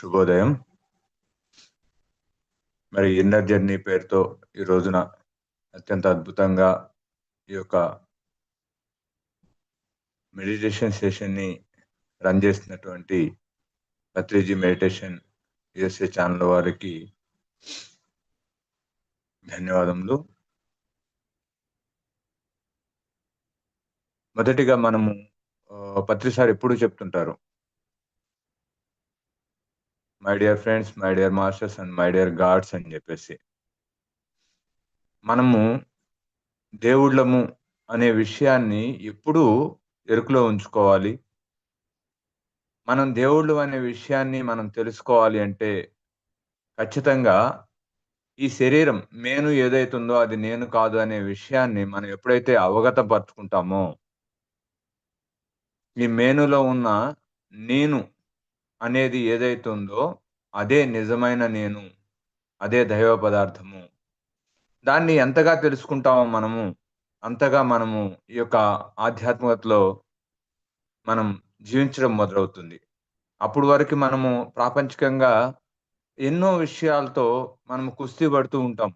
శుభోదయం. మరి inner journey పేరుతో ఈ రోజున అత్యంత అద్భుతంగా ఈ యొక్క మెడిటేషన్ సెషన్ని రన్ చేసినటువంటి పత్రిజీ మెడిటేషన్ యుఎస్ఏ ఛానల్ వారికి ధన్యవాదములు. మొదటిగా మనము పత్రిసారి పత్రి సార్ ఎప్పుడు చెప్తుంటారు? My dear friends my dear masters and my dear gods అని చెప్పేసి. మనము దేవుళ్ళము అనే విషయాన్ని ఎప్పుడూ ఎరుకులో ఉంచుకోవాలి. మనం దేవుళ్ళు అనే విషయాన్ని మనం తెలుసుకోవాలి అంటే ఖచ్చితంగా ఈ శరీరం నేను ఏదైతుందో అది నేను కాదు అనే విషయాన్ని మనం ఎప్పుడైతే అవగత పరుచుకుంటామో ఈ మేనులో ఉన్న నేను అనేది ఏదైతే ఉందో అదే నిజమైన నేను అదే దైవ పదార్థము. దాన్ని ఎంతగా తెలుసుకుంటామో మనము అంతగా మనము ఈ యొక్క ఆధ్యాత్మికతలో మనం జీవించడం మొదలవుతుంది. అప్పుడు వరకు మనము ప్రాపంచికంగా ఎన్నో విషయాలతో మనం కుస్తీ పడుతూ ఉంటాం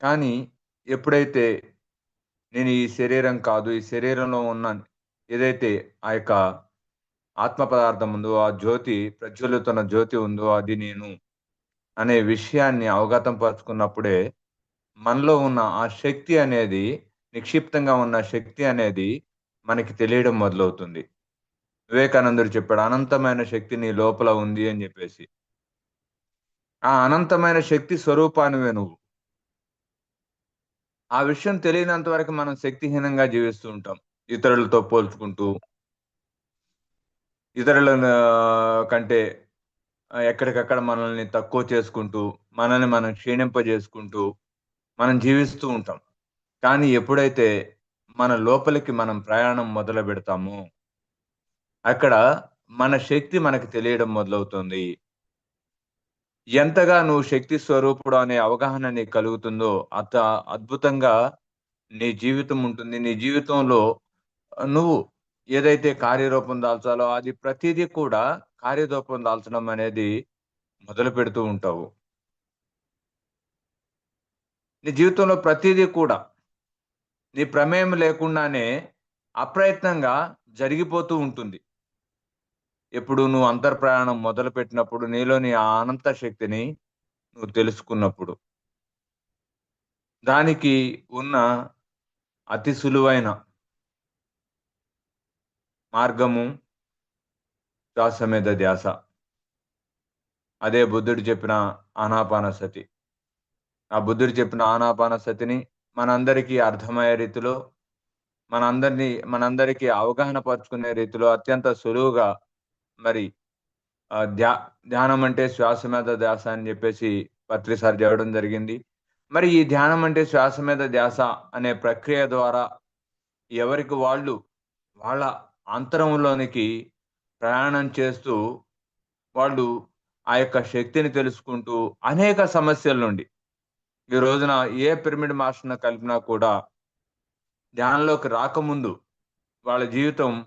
కానీ ఎప్పుడైతే నేను ఈ శరీరం కాదు ఈ శరీరంలో ఉన్న ఏదైతే ఆ యొక్క ఆత్మ పదార్థం ఉందో ఆ జ్యోతి ప్రజ్వలితున్న జ్యోతి ఉందో అది నేను అనే విషయాన్ని అవగతం పరుచుకున్నప్పుడే మనలో ఉన్న ఆ శక్తి అనేది నిక్షిప్తంగా ఉన్న శక్తి అనేది మనకి తెలియడం మొదలవుతుంది. వివేకానందుడు చెప్పాడు అనంతమైన శక్తి నీ లోపల ఉంది అని చెప్పేసి. ఆ అనంతమైన శక్తి స్వరూపానివే నువ్వు. ఆ విషయం తెలియనంత వరకు మనం శక్తిహీనంగా జీవిస్తూ ఉంటాం. ఇతరులతో పోల్చుకుంటూ ఇతరుల కంటే ఎక్కడికక్కడ మనల్ని తక్కువ చేసుకుంటూ మనల్ని మనం క్షీణింపజేసుకుంటూ మనం జీవిస్తూ ఉంటాం. కానీ ఎప్పుడైతే మన లోపలికి మనం ప్రయాణం మొదలు పెడతామో అక్కడ మన శక్తి మనకు తెలియడం మొదలవుతుంది. ఎంతగా నువ్వు శక్తి స్వరూపుడు అనే అవగాహన నీకు కలుగుతుందో అంత అద్భుతంగా నీ జీవితం ఉంటుంది. నీ జీవితంలో నువ్వు ఏదైతే కార్యరూపం దాల్చాలో అది ప్రతిదీ కూడా కార్యరూపం దాల్చడం అనేది మొదలు పెడుతూ ఉంటావు. నీ జీవితంలో ప్రతిదీ కూడా నీ ప్రమేయం లేకుండానే అప్రయత్నంగా జరిగిపోతూ ఉంటుంది. ఎప్పుడు నువ్వు అంతర్ప్రయాణం మొదలు పెట్టినప్పుడు నీలోని ఆ అనంత శక్తిని నువ్వు తెలుసుకున్నప్పుడు దానికి ఉన్న అతి సులువైన మార్గము శ్వాస మీద ధ్యాస. అదే బుద్ధుడు చెప్పిన ఆనాపాన సతి. ఆ బుద్ధుడు చెప్పిన ఆనాపాన సతిని మనందరికీ అర్థమయ్యే రీతిలో మనందరినీ మనందరికీ అవగాహన పరుచుకునే రీతిలో అత్యంత సులువుగా మరి ధ్యా ధ్యానం అంటే శ్వాస మీద ధ్యాస అని చెప్పేసి పత్రిసారి చెప్పడం జరిగింది. మరి ఈ ధ్యానం అంటే శ్వాస మీద ధ్యాస అనే ప్రక్రియ ద్వారా ఎవరికి వాళ్ళు వాళ్ళ అంతరంలోనికి ప్రయాణం చేస్తూ వాళ్ళు ఆ యొక్క శక్తిని తెలుసుకుంటూ అనేక సమస్యల నుండి ఈ రోజున ఏ పిరమిడ్ మాస్టర్ను కలిపినా కూడా ధ్యానంలోకి రాకముందు వాళ్ళ జీవితం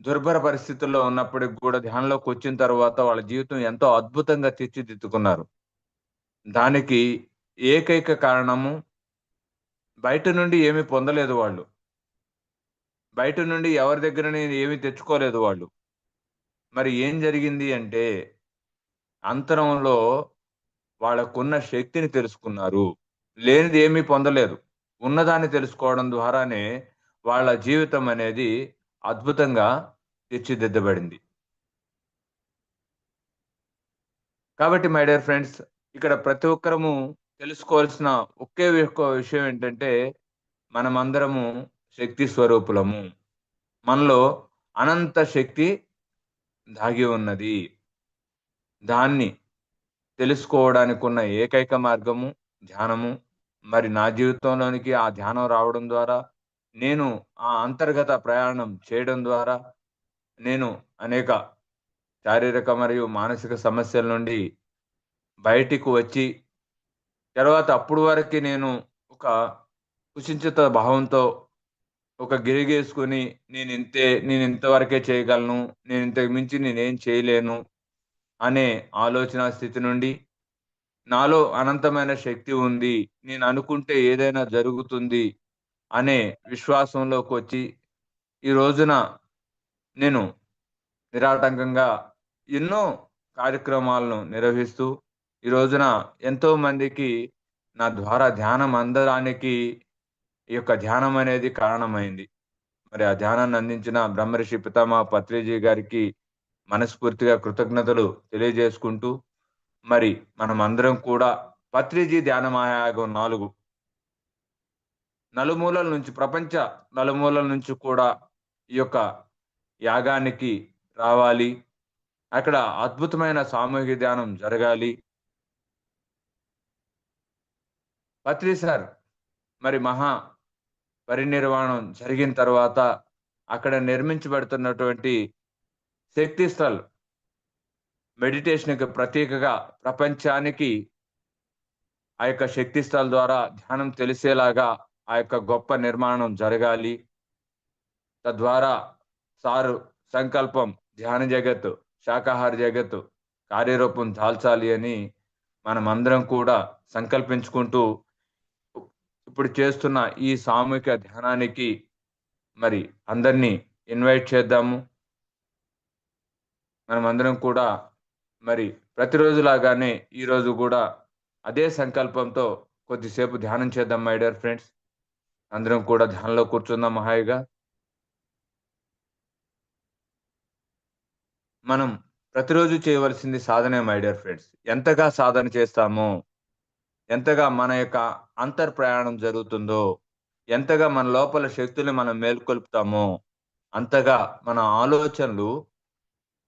దుర్భర పరిస్థితుల్లో ఉన్నప్పటికి కూడా ధ్యానంలోకి వచ్చిన తర్వాత వాళ్ళ జీవితం ఎంతో అద్భుతంగా తీర్చిదిద్దుకున్నారు. దానికి ఏకైక కారణము బయట నుండి ఏమీ పొందలేదు వాళ్ళు. బయట నుండి ఎవరి దగ్గర ఏమీ తెచ్చుకోలేదు వాళ్ళు. మరి ఏం జరిగింది అంటే అంతరంలో వాళ్ళకున్న శక్తిని తెలుసుకున్నారు. లేనిది ఏమీ పొందలేదు. ఉన్నదాన్ని తెలుసుకోవడం ద్వారానే వాళ్ళ జీవితం అనేది అద్భుతంగా తీర్చిదిద్దబడింది. కాబట్టి మై డియర్ ఫ్రెండ్స్ ఇక్కడ ప్రతి ఒక్కరము తెలుసుకోవాల్సిన ఒకే విషయం ఏంటంటే మనమందరము శక్తి స్వరూపులము. మనలో అనంత శక్తి దాగి ఉన్నది. దాన్ని తెలుసుకోవడానికి ఉన్న ఏకైక మార్గము ధ్యానము. మరి నా జీవితంలోనికి ఆ ధ్యానం రావడం ద్వారా నేను ఆ అంతర్గత ప్రయాణం చేయడం ద్వారా నేను అనేక శారీరక మరియు మానసిక సమస్యల నుండి బయటికి వచ్చి తర్వాత అప్పుడు వరకు నేను ఒక కుచించిత భావంతో ఒక గిరిగేసుకొని నేను ఇంతే నేను ఇంతవరకే చేయగలను నేను ఇంతకు మించి నేనేం చేయలేను అనే ఆలోచన స్థితి నుండి నాలో అనంతమైన శక్తి ఉంది నేను అనుకుంటే ఏదైనా జరుగుతుంది అనే విశ్వాసంలోకి వచ్చి ఈ రోజున నేను నిరాటంకంగా ఎన్నో కార్యక్రమాలను నిర్వహిస్తూ ఈ రోజున ఎంతో మందికి నా ద్వారా ధ్యానం అందడానికి ఈ యొక్క ధ్యానం అనేది కారణమైంది. మరి ఆ ధ్యానాన్ని అందించిన బ్రహ్మర్షి పితామా పత్రిజీ గారికి మనస్ఫూర్తిగా కృతజ్ఞతలు తెలియజేసుకుంటూ మరి మనం అందరం కూడా పత్రిజీ ధ్యానమాయాగం నాలుగు. నలుమూలల నుంచి ప్రపంచ నలుమూలల నుంచి కూడా ఈ యొక్క యాగానికి రావాలి. అక్కడ అద్భుతమైన సామూహిక ధ్యానం జరగాలి. పత్రి సార్ మరి మహా పరినిర్వాణం జరిగిన తర్వాత అక్కడ నిర్మించబడుతున్నటువంటి శక్తి స్థల్ మెడిటేషన్కి ప్రతీకగా ప్రపంచానికి ఆ యొక్క శక్తి స్థల్ ద్వారా ధ్యానం తెలిసేలాగా ఆ యొక్క గొప్ప నిర్మాణం జరగాలి. తద్వారా సారు సంకల్పం ధ్యాన జగత్తు శాకాహార జగత్తు కార్యరూపం దాల్చాలి అని మనం అందరం కూడా సంకల్పించుకుంటూ ఇప్పుడు చేస్తున్న ఈ సామూహిక ధ్యానానికి మరి అందరినీ ఇన్వైట్ చేద్దాము. మనం అందరం కూడా మరి ప్రతిరోజులాగానే ఈరోజు కూడా అదే సంకల్పంతో కొద్దిసేపు ధ్యానం చేద్దాం మై డియర్ ఫ్రెండ్స్ అందరం కూడా ధ్యానంలో కూర్చుందాం హాయిగా. మనం ప్రతిరోజు చేయవలసింది సాధనే మై డియర్ ఫ్రెండ్స్ ఎంతగా సాధన చేస్తామో ఎంతగా మన యొక్క అంతర్ ప్రయాణం జరుగుతుందో ఎంతగా మన లోపల శక్తుల్ని మనం మేల్కొల్పుతామో అంతగా మన ఆలోచనలు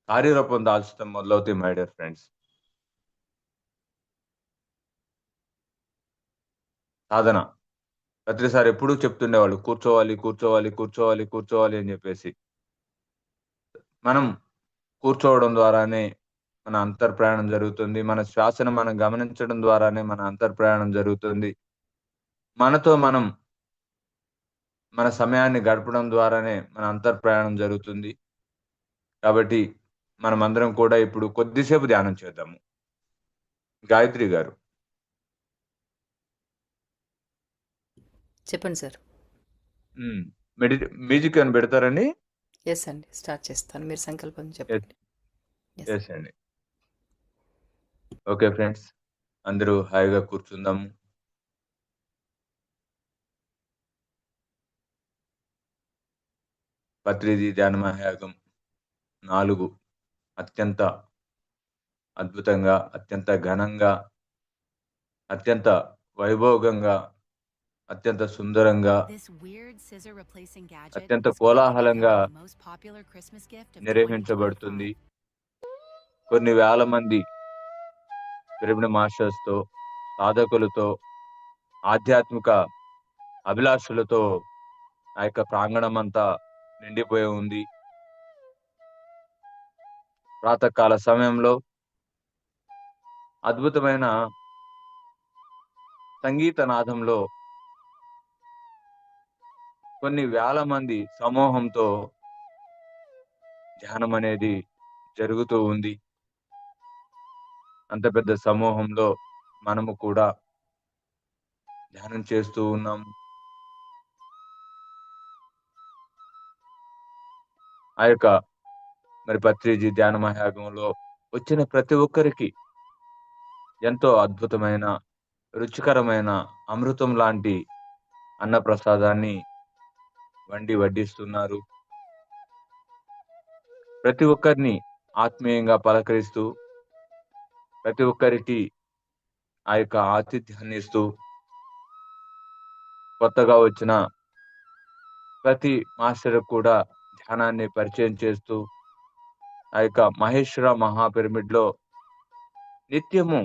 కార్యరూపం దాల్చడం మొదలవుతాయి మై డియర్ ఫ్రెండ్స్. సాధన. ప్రతిసారి ఎప్పుడూ చెప్తుండేవాళ్ళు కూర్చోవాలి కూర్చోవాలి కూర్చోవాలి కూర్చోవాలి అని చెప్పేసి. మనం కూర్చోవడం ద్వారానే మన అంతర్ ప్రయాణం జరుగుతుంది. మన శ్వాసను మనం గమనించడం ద్వారానే మన అంతర్ ప్రయాణం జరుగుతుంది. మనతో మనం మన సమయాన్ని గడపడం ద్వారానే మన అంతర్ ప్రయాణం జరుగుతుంది. కాబట్టి మనం అందరం కూడా ఇప్పుడు కొద్దిసేపు ధ్యానం చేద్దాము. గాయత్రి గారు. చెప్పండి సార్. మెడి మ్యూజిక్ అని పెడతారండి? ఎస్ అండి. స్టార్ట్ చేస్తాను. మీరు సంకల్పం చెప్పండి. ఎస్ అండి. ఓకే ఫ్రెండ్స్ అందరూ హాయిగా కూర్చుందాము. పత్రిజీ ధ్యాన మహాయాగం నాలుగు. అత్యంత అద్భుతంగా అత్యంత ఘనంగా అత్యంత వైభోగంగా అత్యంత సుందరంగా అత్యంత కోలాహలంగా. నిర్వహించబడుతుంది. కొన్ని వేల మంది పిరమిడ్ మాస్టర్స్తో సాధకులతో ఆధ్యాత్మిక అభిలాషులతో ఆ యొక్క ప్రాంగణం అంతా నిండిపోయి ఉంది. ప్రాతకాల సమయంలో అద్భుతమైన సంగీత నాదంలో కొన్ని వేల మంది సమూహంతో ధ్యానం అనేది జరుగుతూ ఉంది. అంత పెద్ద సమూహంలో మనము కూడా ధ్యానం చేస్తూ ఉన్నాం. ఆ యొక్క మరి పత్రిజీ ధ్యాన మహాయాగంలో వచ్చిన ప్రతి ఒక్కరికి ఎంతో అద్భుతమైన రుచికరమైన అమృతం లాంటి అన్నప్రసాదాన్ని వండి వడ్డిస్తున్నారు. ప్రతి ఒక్కరిని ఆత్మీయంగా పలకరిస్తూ ప్రతి ఒక్కరికి ఆ యొక్క ఆతిథ్యాన్ని ఇస్తూ కొత్తగా వచ్చిన ప్రతి మాస్టర్ కూడా ధ్యానాన్ని పరిచయం చేస్తూ ఆ యొక్క మహేశ్వర మహాపిరమిడ్లో నిత్యము